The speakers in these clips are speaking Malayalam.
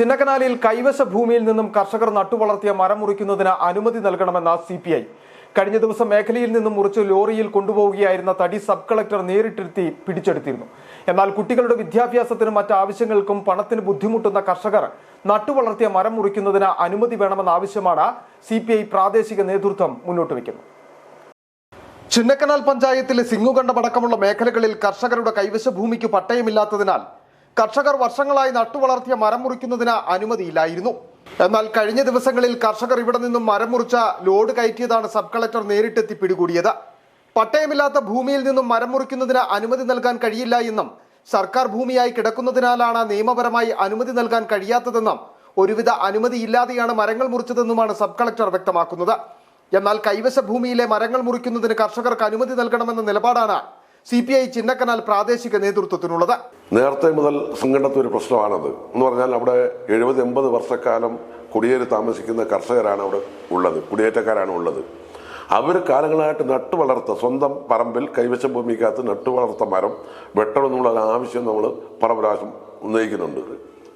ചിന്നക്കനാലിൽ കൈവശ ഭൂമിയിൽ നിന്നും കർഷകർ നട്ടുവളർത്തിയ മരം മുറിക്കുന്നതിന് അനുമതി നൽകണമെന്ന സി പി ഐ കഴിഞ്ഞ ദിവസം മേഖലയിൽ നിന്നും മുറിച്ച് ലോറിയിൽ കൊണ്ടുപോവുകയായിരുന്ന തടി സബ് കളക്ടർ നേരിട്ടിരുത്തി പിടിച്ചെടുത്തിരുന്നു. എന്നാൽ കുട്ടികളുടെ വിദ്യാഭ്യാസത്തിനും മറ്റ് ആവശ്യങ്ങൾക്കും പണത്തിന് ബുദ്ധിമുട്ടുന്ന കർഷകർ നട്ടുവളർത്തിയ മരം മുറിക്കുന്നതിന് അനുമതി വേണമെന്ന ആവശ്യമാണ് സി പ്രാദേശിക നേതൃത്വം മുന്നോട്ട് വയ്ക്കുന്നത്. ചിന്നക്കനാൽ പഞ്ചായത്തിലെ സിംഗുകണ്ഠമടക്കമുള്ള മേഖലകളിൽ കർഷകരുടെ കൈവശ ഭൂമിക്ക് പട്ടയമില്ലാത്തതിനാൽ കർഷകർ വർഷങ്ങളായി നട്ടുവളർത്തിയ മരം മുറിക്കുന്നതിന് അനുമതിയില്ലായിരുന്നു. എന്നാൽ കഴിഞ്ഞ ദിവസങ്ങളിൽ കർഷകർ ഇവിടെ നിന്നും മരം മുറിച്ച ലോഡ് കയറ്റിയതാണ് സബ് കളക്ടർ നേരിട്ടെത്തി പിടികൂടിയത്. പട്ടയമില്ലാത്ത ഭൂമിയിൽ നിന്നും മരം മുറിക്കുന്നതിന് അനുമതി നൽകാൻ കഴിയില്ല എന്നും സർക്കാർ ഭൂമിയായി കിടക്കുന്നതിനാലാണ് നിയമപരമായി അനുമതി നൽകാൻ കഴിയാത്തതെന്നും ഒരുവിധ അനുമതിയില്ലാതെയാണ് മരങ്ങൾ മുറിച്ചതെന്നുമാണ് സബ് കളക്ടർ വ്യക്തമാക്കുന്നത്. എന്നാൽ കൈവശ ഭൂമിയിലെ മരങ്ങൾ മുറിക്കുന്നതിന് കർഷകർക്ക് അനുമതി നൽകണമെന്ന നിലപാടാണ് സി പി ഐ ചിന്നക്കനാൽ പ്രാദേശിക നേതൃത്വത്തിനുള്ളത്. നേരത്തെ മുതൽ സംഘടനത്തെ ഒരു പ്രശ്നമാണത്. എന്ന് പറഞ്ഞാൽ അവിടെ എഴുപത് എൺപത് വർഷക്കാലം കുടിയേറി താമസിക്കുന്ന കർഷകരാണ് അവിടെ ഉള്ളത് കുടിയേറ്റക്കാരാണ് ഉള്ളത്. അവർ കാലങ്ങളായിട്ട് നട്ടു വളർത്ത സ്വന്തം പറമ്പിൽ കൈവശ ഭൂമിക്കകത്ത് നട്ടു വളർത്ത മരം വെട്ടണമെന്നുള്ള ആവശ്യം നമ്മൾ പല പ്രാവശ്യം ഉന്നയിക്കുന്നുണ്ട്.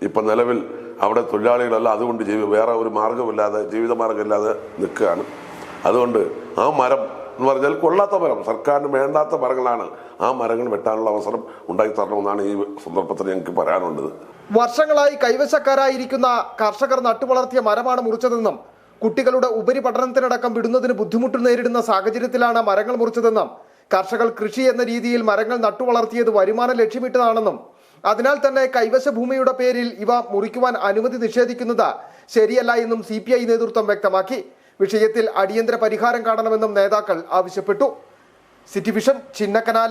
ഇപ്പം നിലവിൽ അവിടെ തൊഴിലാളികളല്ല അതുകൊണ്ട് ജീവി വേറെ ഒരു മാർഗമില്ലാതെ ജീവിത മാർഗമില്ലാതെ നിൽക്കുകയാണ്. അതുകൊണ്ട് ആ മരം എന്ന് പറഞ്ഞാൽ കൊള്ളാത്ത മരം. സർക്കാരിന് വേണ്ടാത്ത മരങ്ങളാണ് ആ മരങ്ങൾ വെട്ടാനുള്ള അവസരം ഉണ്ടാക്കി തരണമെന്നാണ് ഈ സന്ദർഭത്തിൽ ഞങ്ങൾക്ക് പറയാനുള്ളത്. വർഷങ്ങളായി കൈവശക്കാരായിരിക്കുന്ന കർഷകർ നട്ടുവളർത്തിയ മരമാണ് മുറിച്ചതെന്നും കുട്ടികളുടെ ഉപരിപഠനത്തിനടക്കം വിടുന്നതിന് ബുദ്ധിമുട്ട് നേരിടുന്ന സാഹചര്യത്തിലാണ് മരങ്ങൾ മുറിച്ചതെന്നും കർഷകർ കൃഷി എന്ന രീതിയിൽ മരങ്ങൾ നട്ടുവളർത്തിയത് വരുമാനം ലക്ഷ്യമിട്ടതാണെന്നും അതിനാൽ തന്നെ കൈവശ ഭൂമിയുടെ പേരിൽ ഇവ മുറിക്കുവാൻ അനുമതി നിഷേധിക്കുന്നത് ശരിയല്ല എന്നും സി നേതൃത്വം വ്യക്തമാക്കി. വിഷയത്തിൽ അടിയന്തര പരിഹാരം കാണണമെന്നും നേതാക്കൾ ആവശ്യപ്പെട്ടു. City vision Chinnakanal.